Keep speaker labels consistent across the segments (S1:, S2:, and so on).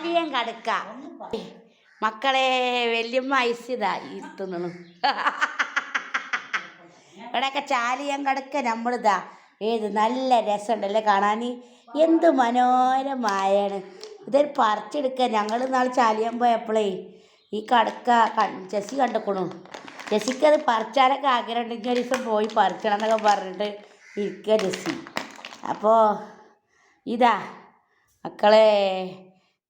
S1: ചാലിയം കടുക്ക. മക്കളെ വല്യമ്മ ഐസിതാ ഇരുത്തുന്നു ഇവിടെയൊക്കെ ചാലിയം കടുക്ക നമ്മളിതാ. ഏത് നല്ല രസമുണ്ടല്ലേ കാണാൻ എന്ത് മനോഹരമായാണ്. ഇതൊരു പറിച്ചെടുക്കുക. ഞങ്ങൾ നാളെ ചാലിയം പോയപ്പോഴേ ഈ കടുക്ക ജെസ്സി കണ്ടുക്കണു. ജെസ്സിക്ക് അത് പറിച്ചാലൊക്കെ ആഗ്രഹം ഉണ്ടെങ്കിൽ ഒരു ദിവസം പോയി പറിക്കണം എന്നൊക്കെ പറഞ്ഞിട്ട് ഇരിക്കുക ജെസ്സി. അപ്പോൾ ഇതാ മക്കളെ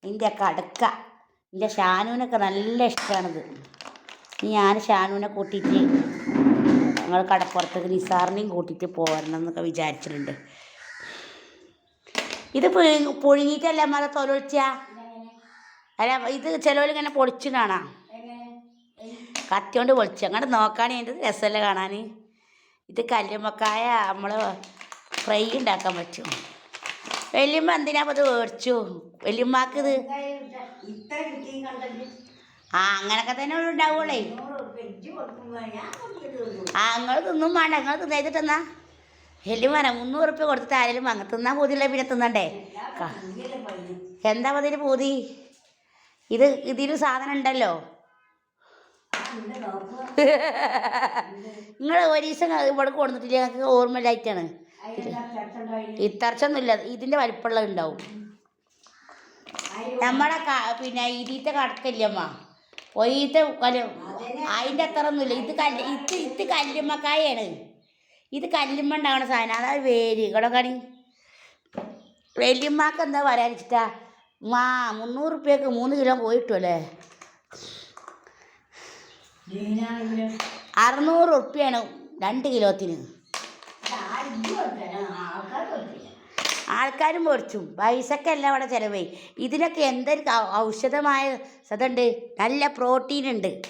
S1: നിന്റെ കടുക്ക എന്റെ ഷാനുവിനൊക്കെ നല്ല ഇഷ്ടമാണിത് ഞാൻ ഷാനുവിനെ കൂട്ടിയിട്ട് ഞങ്ങൾ കടപ്പുറത്തേക്ക് നിസാറിനെയും കൂട്ടിയിട്ട് പോരണം എന്നൊക്കെ വിചാരിച്ചിട്ടുണ്ട്. ഇത് പുഴു- പുഴുങ്ങിയിട്ടല്ല മല തൊലൊഴിച്ച അല്ല ഇത് ചിലവരിങ്ങനെ പൊളിച്ചു കാണാം കത്തിയോണ്ട് പൊളിച്ചു. അങ്ങോട്ട് നോക്കുകയാണെങ്കിൽ അതിന്റെ രസമല്ല കാണാൻ ഇത് കല്ലുമ്മക്കായ നമ്മൾ ഫ്രൈ ഉണ്ടാക്കാൻ പറ്റും. വല്യമ്മ എന്തിനാ അത് മേടിച്ചു വലിയമ്മക്ക് ഇത് ആ അങ്ങനൊക്കെ തന്നെ ഉണ്ടാവുള്ളേ. ആ നിങ്ങൾ തിന്നും വേണ്ട നിങ്ങൾ തിന്നേച്ചിട്ടെന്നാ വല്യമ്മ മുന്നൂറ് റുപ്യ കൊടുത്തിട്ട് ആരെങ്കിലും വാങ്ങ തിന്നാൻ പൂതിയില്ല പിന്നെ തിന്നണ്ടേ? എന്താ അതിന് പൂതി? ഇത് ഇതിന് സാധനം ഉണ്ടല്ലോ. നിങ്ങൾ ഒരു ദിവസം ഇവിടെ കൊടുത്തിട്ടില്ല? ഞങ്ങൾക്ക് ഓർമ്മയില്ലായിട്ടാണ്. ഇത്തർച്ചൊന്നുമില്ല ഇതിന്റെ വലിപ്പമുള്ളത് ഉണ്ടാവും നമ്മളെ പിന്നെ ഇതിത്തെ കടക്കില്ലമ്മ ഒയ്യത്തെ കല്ല് അതിന്റെ അത്ര ഒന്നുമില്ല ഇത് കല്ല് ഇത് ഇത് കല്ലുമ്മക്കായാണ്. ഇത് കല്ലുമ്മ ഉണ്ടാവണ സാധനം. അതാ വേര്. കടക്കണി കണി വല്യമ്മക്ക് എന്താ പറയാനിച്ചിട്ടാ മാ മുന്നൂറ് റുപ്യക്ക് മൂന്ന് കിലോ പോയിട്ടുമല്ലേ അറുന്നൂറ് റുപ്യാണ് രണ്ട് കിലോത്തിന്. ആൾക്കാരും പൊടിച്ചും പൈസക്കല്ല അവിടെ ചിലവായി. ഇതിനൊക്കെ എന്തൊരു ഔഷധമായ സതുണ്ട് നല്ല പ്രോട്ടീൻ ഉണ്ട്.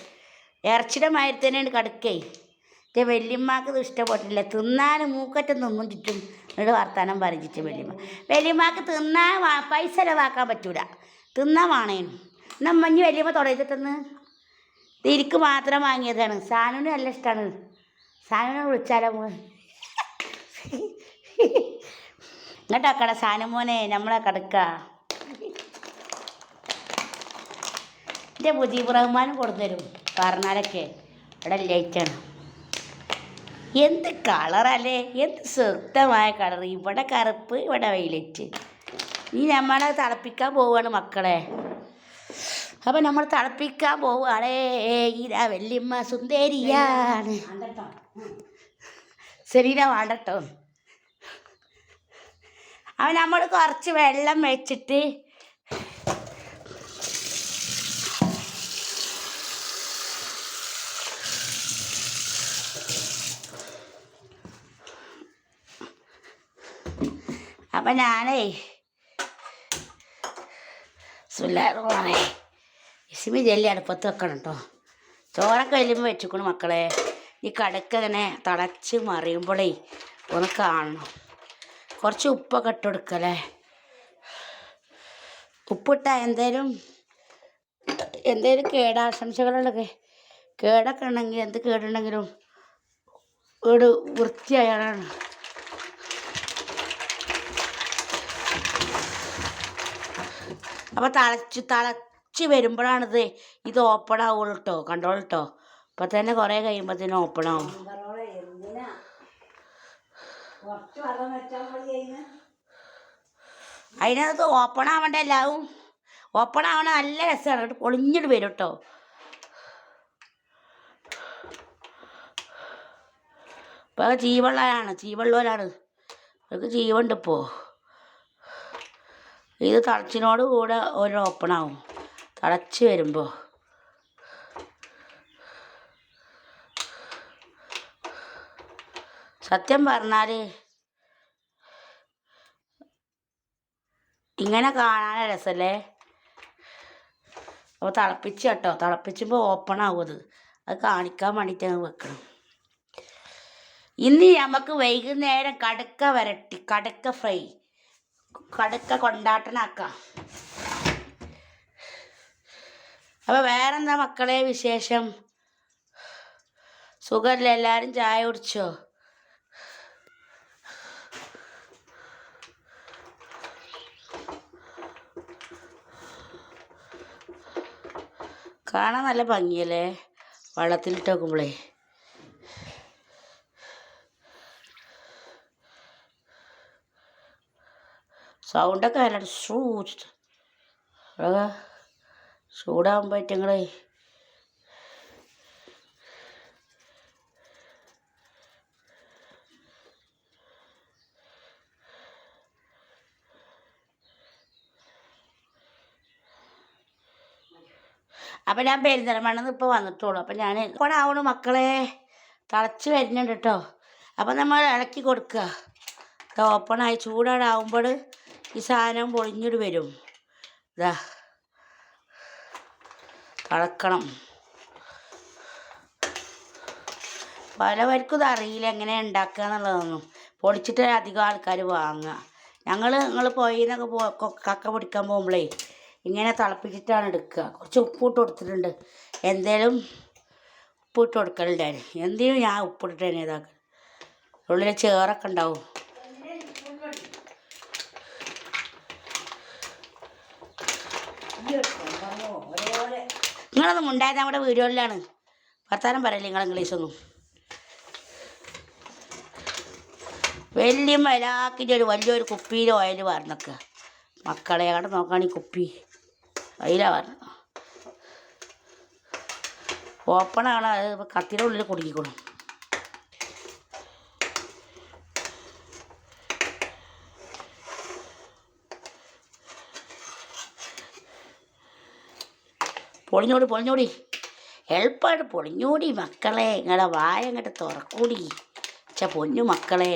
S1: ഇറച്ചിയുടെ തന്നെയാണ് കടുക്കേ. എന്റെ വല്യമ്മക്ക് ഇഷ്ടപ്പെട്ടില്ല തിന്നാൻ മൂക്കറ്റം തിന്നും ചുറ്റും എന്നിട്ട് വർത്താനം പറഞ്ഞിട്ട് വല്യമ്മ. വല്യമ്മക്ക് തിന്നാൻ വാ- പൈസ ചിലവാക്കാൻ പറ്റൂല. തിന്നാൻ വേണേനു. എന്നാൽ മഞ്ഞ് വല്യമ്മ തുടങ്ങിട്ടെന്ന് തിരിക്ക് മാത്രം വാങ്ങിയതാണ്. സാനുവിന് നല്ല ഇഷ്ടമാണ് സാനുവിനെ വിളിച്ചാലോ മോൻ ഇങ്ങോട്ടാക്കട സാനുമോനെ നമ്മളെ കടക്ക. എന്റെ മുജീബ് റഹ്മാനും കൊടുത്തരും പറഞ്ഞാലൊക്കെ ഇവിടെ ലൈറ്റാണ് എന്ത് കളറല്ലേ എന്ത് സുക്തമായ കളർ ഇവിടെ കറുപ്പ് ഇവിടെ വൈലറ്റ് ഇനി നമ്മളെ തിളപ്പിക്കാൻ പോവുകയാണ് മക്കളെ. അപ്പം നമ്മൾ തിളപ്പിക്കാൻ പോവുകയാണേ. ഈ വല്യമ്മ സുന്ദരിയാണ്. ശരീരം വേണ്ടട്ടോ അവൻ നമ്മൾ കുറച്ച് വെള്ളം വെച്ചിട്ട് അപ്പം ഞാനേ സുല്ലാറേ ഇസിമി ജെല്ലി അടുപ്പത്ത് വെക്കണം കേട്ടോ ചോറൊക്കെ വലിയുമ്പോൾ വെച്ചിക്കണു മക്കളെ. ഈ കടക്ക് ഇങ്ങനെ തിളച്ച് മറിയുമ്പോഴേ ഒന്ന് കാണണം. കുറച്ച് ഉപ്പൊക്കെ ഇട്ട് കൊടുക്കല്ലേ? ഉപ്പിട്ട എന്തേലും എന്തേലും കേടാശംസകളുള്ളൊക്കെ കേടൊക്കെ ഉണ്ടെങ്കിൽ എന്ത് കേടുണ്ടെങ്കിലും വീട് വൃത്തിയായാണ്. അപ്പോൾ തളച്ച് തളച്ച് വരുമ്പോഴാണിത് ഇത് ഓപ്പൺ ആവുള്ളൂ കേട്ടോ കണ്ടോളൂ കേട്ടോ ഇപ്പം തന്നെ കുറേ കഴിയുമ്പോഴത്തേനും ഓപ്പൺ ആവും അതിനകത്ത് ഓപ്പൺ ആവണ്ട എല്ലാവും. ഓപ്പൺ ആവണ നല്ല രസമാണ് പൊളിഞ്ഞിട്ട് വരും കേട്ടോ ഇപ്പൊ ജീവുള്ളവരാണ് ജീവുള്ളവരാണ് അവർക്ക് ജീവുണ്ട് ഇപ്പോൾ ഇത് തളച്ചിനോട് കൂടെ ഒരു ഓപ്പൺ ആവും തളച്ച് വരുമ്പോൾ സത്യം പറഞ്ഞാൽ ഇങ്ങനെ കാണാൻ രസമല്ലേ അപ്പോൾ തിളപ്പിച്ച് കേട്ടോ. തിളപ്പിച്ചുമ്പോൾ ഓപ്പൺ ആവും അത്. കാണിക്കാൻ വേണ്ടിയിട്ടാണ് വെക്കണം. ഇന്ന് നമുക്ക് വൈകുന്നേരം കടുക്ക വരട്ടി കടുക്ക ഫ്രൈ കടുക്ക കൊണ്ടാട്ടനാക്കാം. അപ്പോൾ വേറെന്താ മക്കളെ വിശേഷം? സുഖമല്ലേ എല്ലാവരും ചായ കുടിച്ചോ? കാണാൻ നല്ല ഭംഗിയല്ലേ? വള്ളത്തിലിട്ട് നോക്കുമ്പോളേ. സൗണ്ടൊക്കെ ഷൂ അതൊക്കെ ചൂടാകുമ്പോൾ അപ്പം ഞാൻ പെരിന്തൽമണ്ണെന്ന് ഇപ്പോൾ വന്നിട്ടുള്ളൂ. അപ്പം ഞാൻ ഇപ്പോഴാവണു മക്കളെ തിളച്ച് വരുന്നുണ്ട് കേട്ടോ അപ്പം നമ്മൾ ഇളക്കി കൊടുക്കുക ഓപ്പണായി ചൂടാടാവുമ്പോൾ ഈ സാധനം പൊളിഞ്ഞിട്ട് വരും. ഇതാ തിളക്കണം. പലവർക്കും ഇത് അറിയില്ല എങ്ങനെ ഉണ്ടാക്കുക എന്നുള്ളതൊന്നും. പൊടിച്ചിട്ട് അധികം ആൾക്കാർ വാങ്ങുക. ഞങ്ങൾ നിങ്ങൾ പോയിന്നൊക്കെ പോ കൊ- കക്ക പിടിക്കാൻ പോകുമ്പോഴേ ഇങ്ങനെ തിളപ്പിച്ചിട്ടാണ് എടുക്കുക. കുറച്ച് ഉപ്പിട്ട് കൊടുത്തിട്ടുണ്ട്. എന്തേലും ഉപ്പിട്ട് കൊടുക്കലുണ്ടായിരുന്നു എന്തിനും ഞാൻ ഉപ്പിട്ടിട്ട് തന്നെ ഇതാക്കുക ഉള്ളിൽ ചേറൊക്കെ ഉണ്ടാവും. നിങ്ങളൊന്നും ഉണ്ടായത് നമ്മുടെ വീഡിയോയിലാണ്. വർത്താനം പറയല്ലേ നിങ്ങൾ ഇംഗ്ലീഷൊന്നും? വലിയ മലാക്കിന്റെ ഒരു വലിയൊരു കുപ്പിയിൽ ഓയിൽ വാർന്നൊക്കെ. മക്കളെ അവിടെ നോക്കുകയാണ് ഈ കുപ്പി. അതിലാണ് പറഞ്ഞത്. ഓപ്പണാണ് അത് കത്തിയുടെ ഉള്ളിൽ കുടുങ്ങിക്കണം പൊളിഞ്ഞോടി പൊളിഞ്ഞോടി. എളുപ്പമായിട്ട് പൊളിഞ്ഞോടി മക്കളെ. നിങ്ങളുടെ വായ അങ്ങോട്ട് തുറക്കൂടി. ച പൊന്നു മക്കളെ.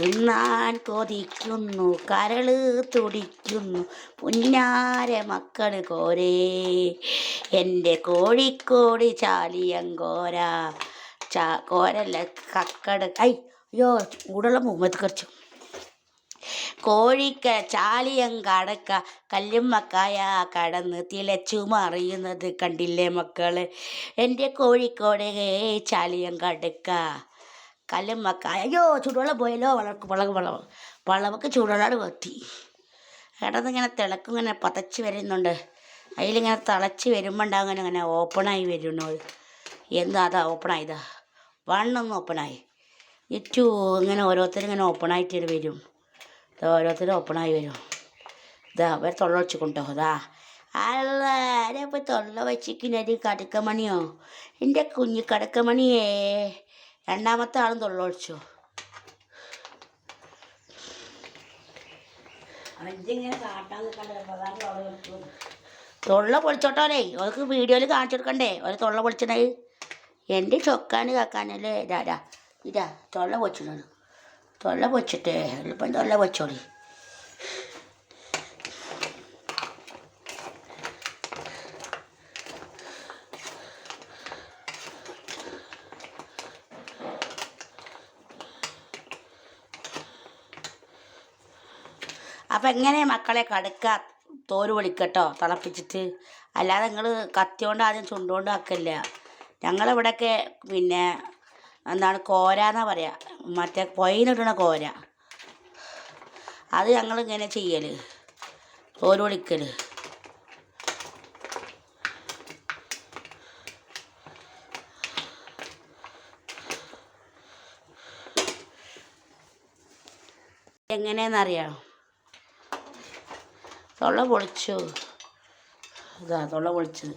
S1: തിന്നാൻ കൊതിക്കുന്നു കരൾ തുടിക്കുന്നു. പുന്നാര മക്കൾ കോരേ എന്റെ കോഴിക്കോട് ചാലിയങ്കോര ചാ കോരല്ല കക്കട്. ഐ അയ്യോ കൂടുള്ള മുമ്പത്ത് കുറച്ചു. കോഴിക്ക ചാലിയം കടക്ക കല്ലുമ്മക്കായ കടന്ന് തിളച്ചു മറിയുന്നത് കണ്ടില്ലേ മക്കൾ? എന്റെ കോഴിക്കോട് ചാലിയം കടക്ക. കല്ലുമ്മക്കായ അയ്യോ ചൂടുവെള്ളം പോയല്ലോ. വളർക്ക് വളക്ക് വള വളവക്ക് ചൂടുവെള്ളം കത്തി കിടന്നിങ്ങനെ തിളക്കും ഇങ്ങനെ പതച്ച് വരുന്നുണ്ട്. അതിലിങ്ങനെ തിളച്ച് വരുമ്പോൾ ഉണ്ടാകും ഇങ്ങനെ ഓപ്പണായി വരുന്നു. എന്താ അതാ ഓപ്പണായതാ വണ്ണൊന്ന് ഓപ്പണായി. ഏറ്റവും ഇങ്ങനെ ഓരോരുത്തരും ഇങ്ങനെ ഓപ്പണായിട്ട് വരും. ഇത് ഓരോരുത്തരും ഓപ്പണായി വരും. ഇതാ അവർ തൊള്ള വെച്ചുകൊണ്ടോ ഇതാ. അല്ല ഇപ്പോൾ തൊള്ള വെച്ചിരിക്കുന്നത് കടക്കമണിയോ? എന്റെ കുഞ്ഞു കടക്കമണിയേ. രണ്ടാമത്തെ ആളും തൊള്ള ഒഴിച്ചു
S2: അഞ്ചിങ്ങനെ കാട്ടാൻ പ്രധാനം അവിടെ വെച്ചു
S1: തൊള്ള പൊളിച്ചോട്ടോലേ അവർക്ക് വീഡിയോയിൽ കാണിച്ചു കൊടുക്കണ്ടേ? ഒരു തൊള്ള പൊളിച്ചണേ എന്റെ ചൊക്കാന് കാക്കാനല്ലേ? ഇതാ ഇതാ ഇതാ തൊള്ള പൊച്ചിടണം തൊള്ള പൊച്ചിട്ടേ എളുപ്പം തൊള്ള പൊച്ചോളി അപ്പം എങ്ങനെ മക്കളെ കടുക്ക തോൽ വിളിക്കട്ടോ? തിളപ്പിച്ചിട്ട്. അല്ലാതെ നിങ്ങൾ കത്തിയോണ്ട് ആദ്യം ചുണ്ടുകൊണ്ട് ആക്കല്ല. ഞങ്ങളിവിടെയൊക്കെ പിന്നെ എന്താണ് കോര എന്നാ പറയാ. മറ്റേ പൊയിനിടണ കോര. അത് ഞങ്ങളിങ്ങനെ ചെയ്യൽ തോൽ പൊളിക്കൽ എങ്ങനെയെന്നറിയാം? തൊള്ള പൊളിച്ചു. ഇതാ തൊള്ള പൊളിച്ചത്.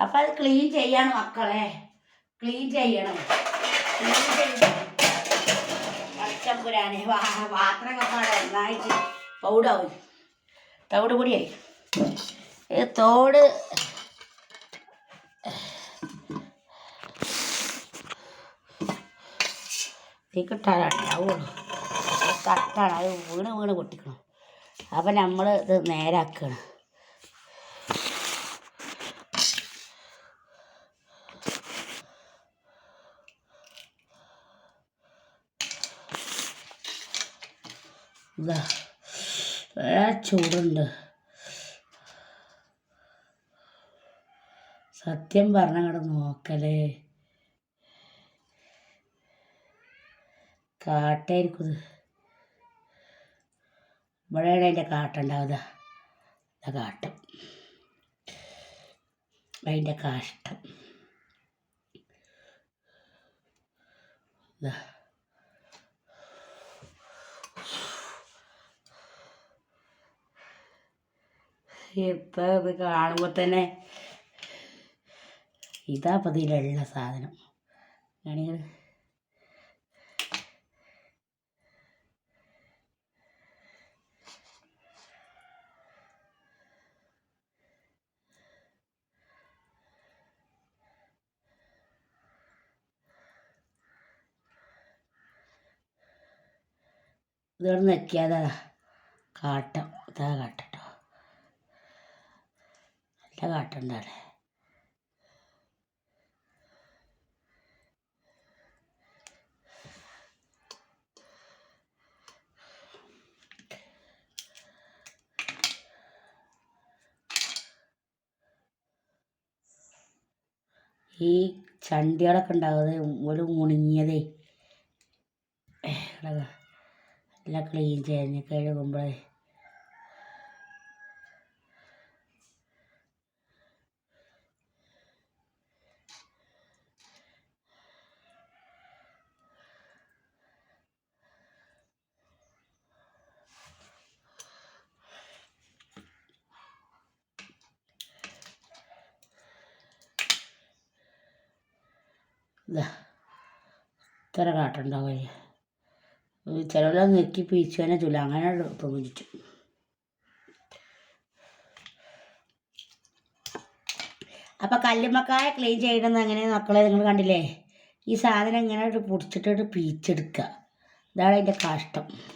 S1: അപ്പം അത് ക്ലീൻ ചെയ്യണം മക്കളെ. ക്ലീൻ ചെയ്യണം. ക്ലീൻ ചെയ്യണം. പച്ചമ്പുരാനെ വാ നന്നായിട്ട് പൗഡാവും തവിട് പൊടിയായി. തോട്. തോട് തീക്കിട്ടാലാണ് ആവുള്ളൂ തട്ടാണ്. അത് വീണ് വീണ് പൊട്ടിക്കണം. അപ്പം നമ്മൾ ഇത് നേരാക്കണം. ഇതാ ചൂടുണ്ട്. സത്യം പറഞ്ഞ അങ്ങോട്ട് നോക്കലേ. കാട്ടായിരിക്കും ഇവിടെയാണ് അതിന്റെ കാട്ടുണ്ടാവുക. ഇതാ കാട്ടം. അതിന്റെ കാഷ്ടം. ദാ. എത്ര ഇത് കാണുമ്പോൾ തന്നെ ഇതാ പതിയിലുള്ള സാധനം. ആണെങ്കിൽ ഇതോട് നെക്കിയതാ കാട്ടം. ഇതാ കാട്ടോ നല്ല കാട്ടുണ്ടാടെ. ഈ ചണ്ടികളൊക്കെ ഉണ്ടാകുന്നത് ഒരു മുണങ്ങിയതേ. എല്ലാം ക്ലീൻ ചെയ്ത് കഴുകുമ്പോൾ. ഇതാ. ഇത്ര കാട്ടുണ്ടാവുക ചിലവെല്ലാം നെക്കി പീച്ചു തന്നെ ചുല. അങ്ങനെ പ്രവചിച്ചു. അപ്പം കല്ലുമ്മക്കായ ക്ലീൻ ചെയ്യണമെന്ന് അങ്ങനെ മക്കളെ നിങ്ങൾ കണ്ടില്ലേ? ഈ സാധനം ഇങ്ങനെ ഒരു പൊടിച്ചിട്ട് പീച്ചെടുക്കുക ഇതാണ് അതിന്റെ കാഷ്ടം.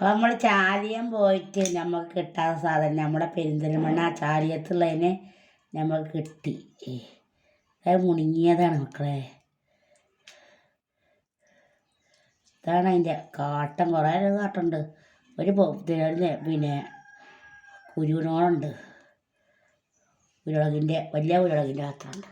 S1: അപ്പം നമ്മൾ ചാലിയം പോയിട്ട് നമുക്ക് കിട്ടാത്ത സാധനം നമ്മുടെ പെരിന്തൽമണ്ണ ചാലിയത്തുള്ളതിനെ നമുക്ക് കിട്ടി. അത് മുണങ്ങിയതാണ് മക്കളെ. ഇതാണ് അതിന്റെ കാട്ടം. കുറേ കാട്ടുണ്ട്. ഒരു പിന്നെ കുരുവിനോളുണ്ട് ഉരുളകിന്റെ വലിയ ഉരുളകിന്റെ പാത്രമുണ്ട്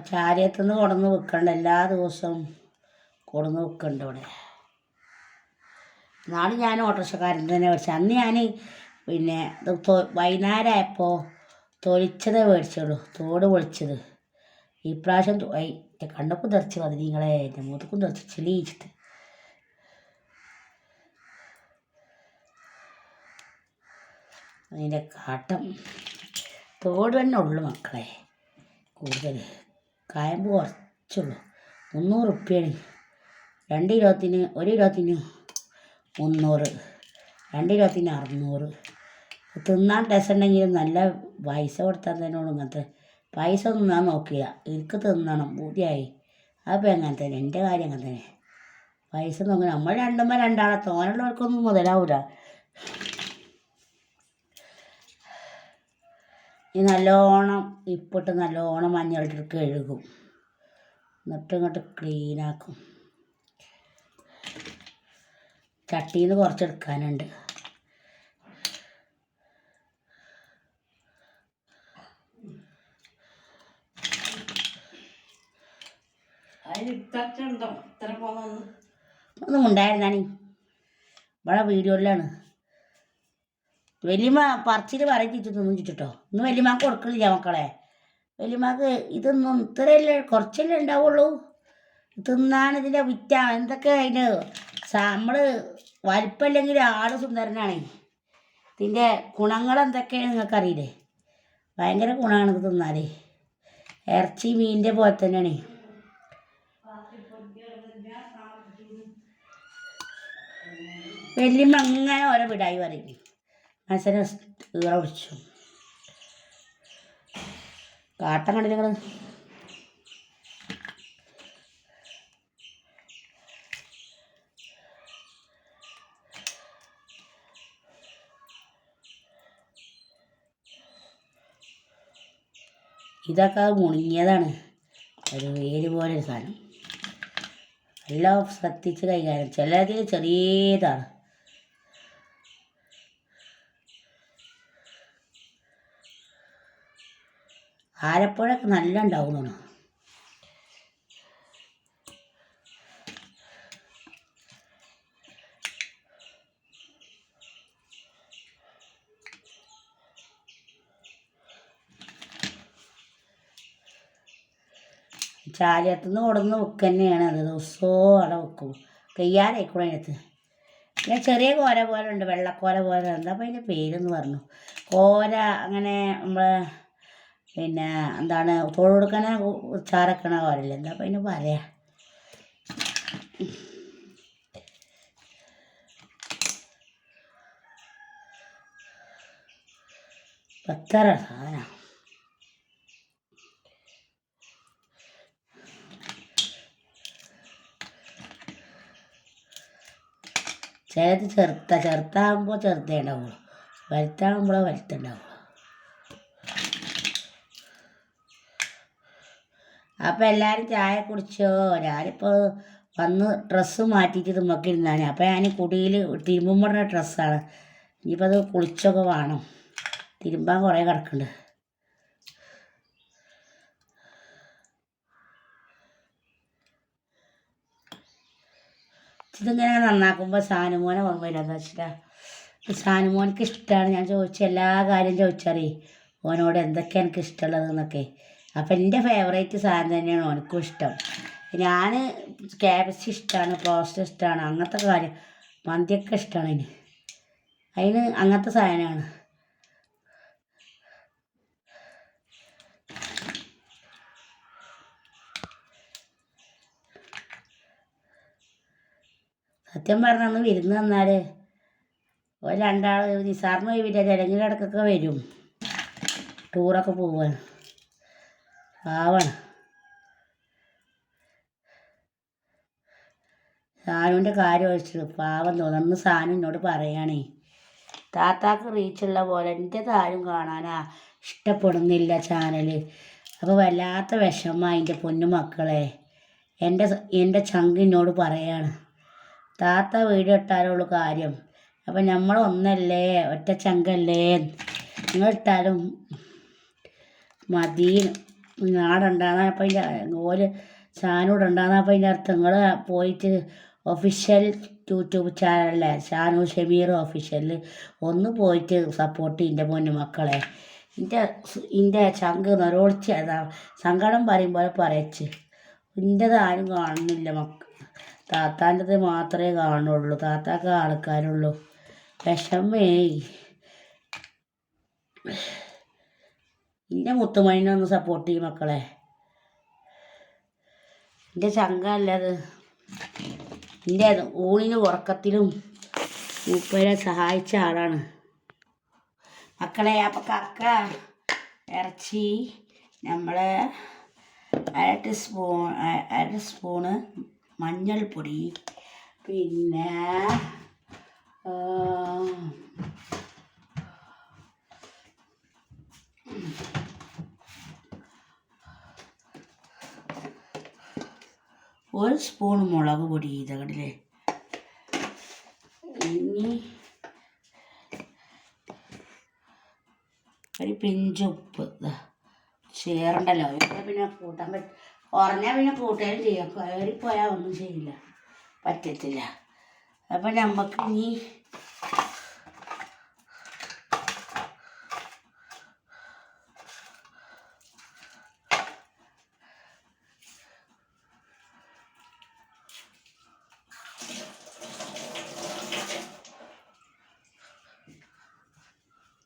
S1: ചാരിയത്തുനിന്ന് കൊടന്ന് വെക്കണ്ട എല്ലാ ദിവസവും കൊടന്ന് വെക്കണ്ട ഇവിടെ. നാളെ ഞാൻ ഓട്ടോറിക്ഷക്കാരൻ തന്നെ മേടിച്ചു. അന്ന് ഞാൻ പിന്നെ വൈകുന്നേരം ആയപ്പോൾ തൊലിച്ചതേ മേടിച്ചുള്ളൂ തോട് പൊളിച്ചത്. ഈ പ്രാവശ്യം ഐ എന്റെ കണ്ണൊക്കെ തെറിച്ച് മതി നിങ്ങളെ എന്റെ മുഖത്തൊക്കെ തെറിച്ച് ചെളിയിച്ചിട്ട് അതിന്റെ കാട്ടം. തോട് തന്നെ ഉള്ളു മക്കളെ കൂടുതൽ കായമ്പ് കുറച്ചുള്ളൂ. മുന്നൂറ് ഉപ്പിയാണ് രണ്ട് ഇരുപത്തിന് ഒരു ഇരുപത്തിന് മുന്നൂറ്. രണ്ട് ഇരുപത്തിന് അറുന്നൂറ്. തിന്നാൻ രസം ഉണ്ടെങ്കിലും നല്ല പൈസ കൊടുത്താൽ തന്നെ ഇങ്ങനത്തെ പൈസ ഒന്നും ഞാൻ നോക്കില്ല എനിക്ക് തിന്നണം പൂതിയായി. അപ്പം അങ്ങനെ തന്നെ? എന്റെ കാര്യം അങ്ങനെ തന്നെ? പൈസ നോക്കി. നമ്മൾ രണ്ടുമ്പോൾ രണ്ടാളെ തോനുള്ളവർക്കൊന്നും മുതലാവൂല. ഈ നല്ലോണം ഇപ്പിട്ട് നല്ലോണം മഞ്ഞൾ ഇട്ടിട്ട് കഴുകും. എന്നിട്ട് ഇങ്ങോട്ട് ക്ലീനാക്കും ചട്ടിയിൽ നിന്ന് കുറച്ചെടുക്കാനുണ്ട്. ഒന്നും ഉണ്ടായിരുന്നാണി ഇവിടെ വീഡിയോയിലാണ്. വലിയമ്മ പറിച്ചിട്ട് പറയിച്ചിട്ട് തിന്നും ചുറ്റിട്ടോ ഇന്ന് വലിയമ്മക്ക് കൊടുക്കണില്ല മക്കളെ. വലിയമ്മക്ക് ഇതൊന്നും ഇത്രയല്ലേ കുറച്ചല്ലേ ഉണ്ടാവുള്ളൂ? തിന്നാൻ ഇതിന്റെ വിറ്റ എന്തൊക്കെ അതിന്? നമ്മൾ വലിപ്പമല്ലെങ്കിൽ ആൾ സുന്ദരനാണ്. ഇതിന്റെ ഗുണങ്ങൾ എന്തൊക്കെയാണ് നിങ്ങൾക്കറിയില്ലേ? ഭയങ്കര ഗുണമാണ് ഇത് തിന്നാലേ. ഇറച്ചി മീനിന്റെ പോലെ തന്നെയാണ്. വലിയമ്മ അങ്ങനെ ഓരോ വിടായി പറയും. മനസ്സിനെ ഈറ പിടിച്ചു കാട്ടം കണ്ടു നിങ്ങൾ ഇതൊക്കെ മുണങ്ങിയതാണ്. ഒരു വേര് പോലെ ഒരു സാധനം. എല്ലാം ശ്രദ്ധിച്ച് കൈകാര്യം. ചിലതിൽ ചെറിയതാണ്. ആലപ്പുഴയൊക്കെ നല്ല ഉണ്ടാവുന്നു ചാലിയത്തു ചാലിയത്തുനിന്ന് കൊടുന്ന് ബുക്ക് തന്നെയാണ് അത് ദിവസവും അവിടെ വെക്കും. കയ്യാലായിക്കൂടെ അതിനകത്ത്. പിന്നെ ചെറിയ കോര പോലെ ഉണ്ട്. വെള്ളക്കോര പോലെ. എന്താ അപ്പം അതിന്റെ പേരെന്ന് പറഞ്ഞു. കോര അങ്ങനെ നമ്മൾ പിന്നെ എന്താണ് തോട് കൊടുക്കണ ഉച്ചാറക്കണ കോരല്ലേ എന്താ അപ്പം അതിന് പറയാ? പത്തര സാധനം. ചിലത് ചെറുത്ത ചെറുത്താകുമ്പോൾ ചെറുതേ ഉണ്ടാവുള്ളൂ. വലുത്താകുമ്പോഴേ വലുത്തുണ്ടാവുള്ളൂ അപ്പോൾ എല്ലാവരും ചായ കുടിച്ചോ? ഞാനിപ്പോൾ വന്ന് ഡ്രസ്സ് മാറ്റിയിട്ട് നമുക്ക് ഇരുന്നാണ് അപ്പോൾ ഞാൻ കുടിയിൽ തിരുമ്പുമ്പോഴുള്ള ഡ്രസ്സാണ് ഇനിയിപ്പോൾ അത് കുളിച്ചൊക്കെ വേണം. തിരുമ്പാൻ കുറേ കിടക്കുന്നുണ്ട്. ഇതിങ്ങനെ നന്നാക്കുമ്പോൾ സാനുമോനെ ഓർമ്മ വരാന്ന് വെച്ചിട്ടാ? സാനുമോനക്ക് ഇഷ്ടമാണ് ഞാൻ ചോദിച്ച എല്ലാ കാര്യം ചോദിച്ചറിയേ ഓനോട് എന്തൊക്കെയാണ് എനിക്ക് ഇഷ്ടമുള്ളത് എന്നൊക്കെ. അപ്പം എന്റെ ഫേവറേറ്റ് സാധനം തന്നെയാണ് ഓനക്കും ഇഷ്ടം. ഞാൻ ക്യാബേജ് ഇഷ്ടമാണ് പ്രോസ്റ്റ് ഇഷ്ടമാണ് അങ്ങനത്തെ കാര്യം മന്തിയൊക്കെ ഇഷ്ടമാണ് അതിന്. അതിന് അങ്ങനത്തെ സാധനമാണ്. സത്യം പറഞ്ഞ അന്ന് വിരുന്ന് തന്നാൽ ഒരു രണ്ടാൾ നിസാറിന് പോയില്ല ജലങ്ങിന്റെ ഇടക്കൊക്കെ വരും. ടൂറൊക്കെ പോവാൻ പാവാണ്. സാനുവിന്റെ കാര്യം ഒഴിച്ചിട്ട് പാവം തോന്നുന്നു. സാനു എന്നോട് പറയുകയാണേ താത്താക്ക് റീച്ചുള്ള പോലെ എന്റെ താരും കാണാനാ ഇഷ്ടപ്പെടുന്നില്ല ചാനൽ അപ്പോൾ വല്ലാത്ത വിഷമമാണ് എന്റെ പൊന്നു മക്കളെ. എന്റെ എന്റെ ചങ്ക് എന്നോട് പറയാണ് താത്ത വീഡിയോ ഇട്ടാലുള്ളൂ കാര്യം. അപ്പം നമ്മൾ ഒന്നല്ലേ ഒറ്റ ചങ്കല്ലേ? നിങ്ങൾ ഇട്ടാലും മതി നാടുണ്ടാകുന്ന അപ്പം അതിന്റെ ഓര് ഷാനൂടെ ഉണ്ടാകുന്ന അപ്പം അതിന്റെ അർത്ഥം നിങ്ങൾ പോയിട്ട് ഒഫീഷ്യൽ യൂട്യൂബ് ചാനലിലെ ഷാനു ഷമീർ ഒഫീഷ്യലിൽ ഒന്ന് പോയിട്ട് സപ്പോർട്ട് എന്റെ പൊന്നു മക്കളെ. എന്റെ എന്റെ ചങ്ക് നൊരോളിച്ച് അതാ സങ്കടം പറയും പോലെ പറയച്ച്. എന്റെത് ആരും കാണുന്നില്ല മക്ക താത്താന്റെത് മാത്രമേ കാണുള്ളൂ താത്താക്ക് ആൾക്കാരുള്ളൂ. വിഷമേ എന്റെ മുത്തുമണിനെ ഒന്ന് സപ്പോർട്ട് ചെയ്യും മക്കളെ. എന്റെ ചങ്കല്ലത് എന്റെ ഊണിന് ഉറക്കത്തിലും മൂപ്പരെ സഹായിച്ച ആളാണ്. മക്കളെ അപ്പം കക്ക ഇറച്ചി നമ്മൾ അര ടീസ്പൂൺ അര സ്പൂണ് മഞ്ഞൾപ്പൊടി പിന്നെ ഒരു സ്പൂൺ മുളക് പൊടി ഇതകടില്ലേ ഇനി ഒരു പിഞ്ച് ഉപ്പ് ചേറണ്ടല്ലോ. പിന്നെ കൂട്ടാൻ പറ്റും ഉറഞ്ഞാൽ പിന്നെ കൂട്ടുകയും ചെയ്യാം. കയറിപ്പോയാൽ ഒന്നും ചെയ്യില്ല. പറ്റത്തില്ല. അപ്പം നമുക്ക് ഇനി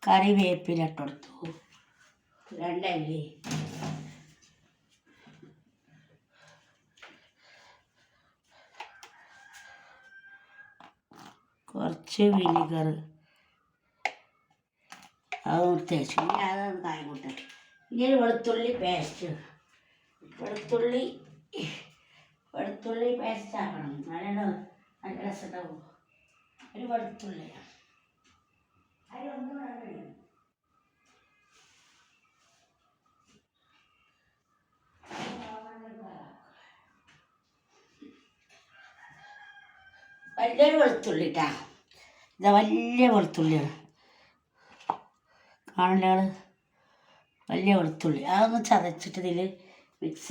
S1: കറിവേപ്പില ഇട്ടെടുത്തു രണ്ടല്ലേ? കുറച്ച് വിനിഗർ. അത് തേച്ചു ഇനി അതൊന്ന് കായക്കൂട്ടെ ഇനി ഒരു വെളുത്തുള്ളി പേസ്റ്റ് വെളുത്തുള്ളി വെളുത്തുള്ളി പേസ്റ്റ് ആക്കണം. നല്ല നല്ല രസമുണ്ടാവും. ഒരു വെളുത്തുള്ളി അതിലൊന്നും വേണ്ട വലിയൊരു വെളുത്തുള്ളി കേട്ടാ ഇതാ വലിയ വെളുത്തുള്ളിയാണ് കാണില്ല വലിയ വെളുത്തുള്ളി. അതൊന്ന് ചതച്ചിട്ട് ഇതിൽ മിക്സ്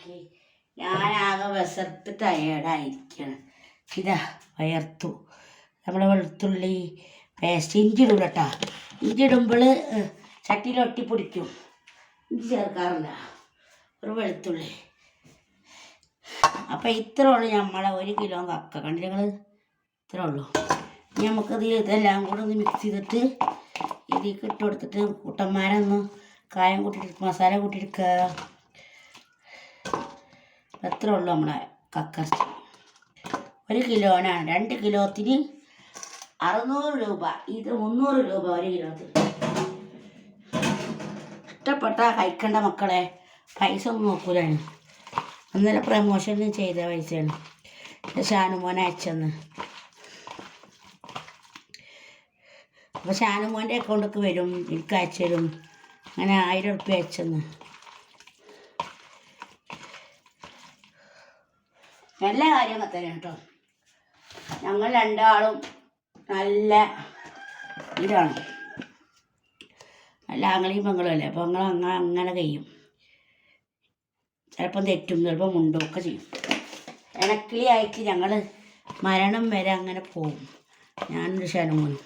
S1: നന്നാക്കി ഞാനാകെ വിസർത്ത് ടയേർഡായിരിക്കണം ഇതാ വയർത്തു. നമ്മളെ വെളുത്തുള്ളി പേസ്റ്റ് ഇഞ്ചി ഇടൂല കേട്ടോ ഇഞ്ചി ഇടുമ്പോൾ ചട്ടിയിൽ ഒട്ടിപ്പിടിക്കും ഇഞ്ചി ചേർക്കാറില്ല. ഒരു വെളുത്തുള്ളി. അപ്പം ഇത്ര ഉള്ളു നമ്മളെ ഒരു കിലോ കക്ക. കണ്ടില്ല നിങ്ങൾ ഇത്ര ഉള്ളൂ. ഇനി നമുക്കത് ഇതെല്ലാം കൂടെ ഒന്ന് മിക്സ് ചെയ്തിട്ട് ഇതിലേക്ക് ഇട്ട് കൊടുത്തിട്ട് കൂട്ടന്മാരൊന്ന് കായം കൂട്ടിയിട്ട് മസാല കൂട്ടിയെടുക്കുക എത്ര ഉള്ളു നമ്മളെ കക്കറച്ചി ഒരു കിലോനാണ്. രണ്ട് കിലോത്തിന് അറുന്നൂറ് രൂപ. ഇത് മുന്നൂറ് രൂപ ഒരു കിലോത്തിന് ഇഷ്ടപ്പെട്ട കഴിക്കണ്ട മക്കളെ. പൈസ ഒന്നും നോക്കൂലാണ് അന്നേരം പ്രമോഷൻ ചെയ്ത പൈസയാണ്. എന്റെ ഷാനുമോൻ അയച്ചെന്ന്. അപ്പോൾ ഷാനുമോന്റെ അക്കൗണ്ടൊക്കെ വരും. എനിക്ക് അയച്ചു തരും. അങ്ങനെ ആയിരം ഉറുപ്പ്യ അയച്ചെന്ന്. നല്ല കാര്യം തന്നെ കേട്ടോ. ഞങ്ങൾ രണ്ടാളും നല്ല ഇതാണ്. നല്ല ആങ്ങളെയും പെങ്ങളും അല്ലേ? അപ്പോൾ ഞങ്ങൾ അങ്ങനെ അങ്ങനെ കഴിയും. ചിലപ്പം തെറ്റും ചിലപ്പം മുണ്ടും ഒക്കെ ചെയ്യും. ഇണക്കിളി ആയിട്ട് ഞങ്ങൾ മരണം വരെ അങ്ങനെ പോകും. ഞാനൊരു ശനമോനും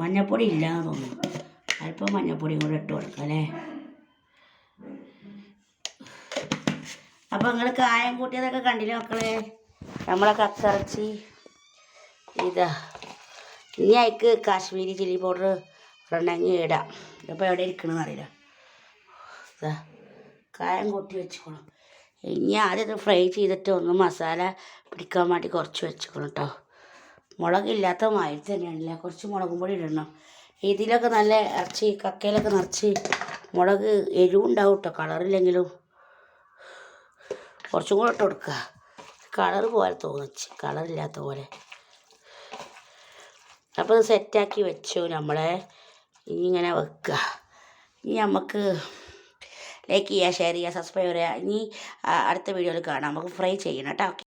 S1: മഞ്ഞപ്പൊടി ഇല്ലാന്ന് തോന്നുന്നു. അല്പം മഞ്ഞപ്പൊടിയും കൂടെ ഇട്ട് കൊടുക്കാം അല്ലേ? അപ്പം നിങ്ങൾ കായം കൂട്ടിയതൊക്കെ കണ്ടില്ലേ മക്കളെ? നമ്മളെ കക്കറച്ചി. ഇതാ. ഇനി അയക്ക് കാശ്മീരി ചില്ലി പൗഡർ ഉണ്ടെങ്കിൽ ഇടാം. ഇതിപ്പോൾ എവിടെ ഇരിക്കണമെന്ന് അറിയില്ല. ഇതാ. കായം കൂട്ടി വെച്ചുക്കണം ഇനി ആദ്യം ഫ്രൈ ചെയ്തിട്ട് ഒന്ന് മസാല പിടിക്കാൻ വേണ്ടി കുറച്ച് വെച്ചുക്കണം കേട്ടോ മുളകില്ലാത്ത മാതിരി തന്നെയാണല്ലേ? കുറച്ച് മുളകും പൊടി ഇടണം. ഇതിലൊക്കെ നല്ല ഇറച്ചി കക്കയിലൊക്കെ നിറച്ച് മുളക് എരിവുണ്ടാവും കേട്ടോ കളറില്ലെങ്കിലും കുറച്ചും കൂടെ ഇട്ട് കൊടുക്കുക. കളർ പോലെ തോന്നിച്ച് കളറില്ലാത്ത പോലെ. അപ്പോൾ ഇത് സെറ്റാക്കി വെച്ചു നമ്മളെ. ഇങ്ങനെ വെക്കുക. ഇനി നമുക്ക് ലൈക്ക് ചെയ്യുക ഷെയർ ചെയ്യുക സബ്സ്ക്രൈബ് ചെയ്യുക. ഇനി അടുത്ത വീഡിയോയിൽ കാണാം. നമുക്ക് ഫ്രൈ ചെയ്യണം കേട്ടോ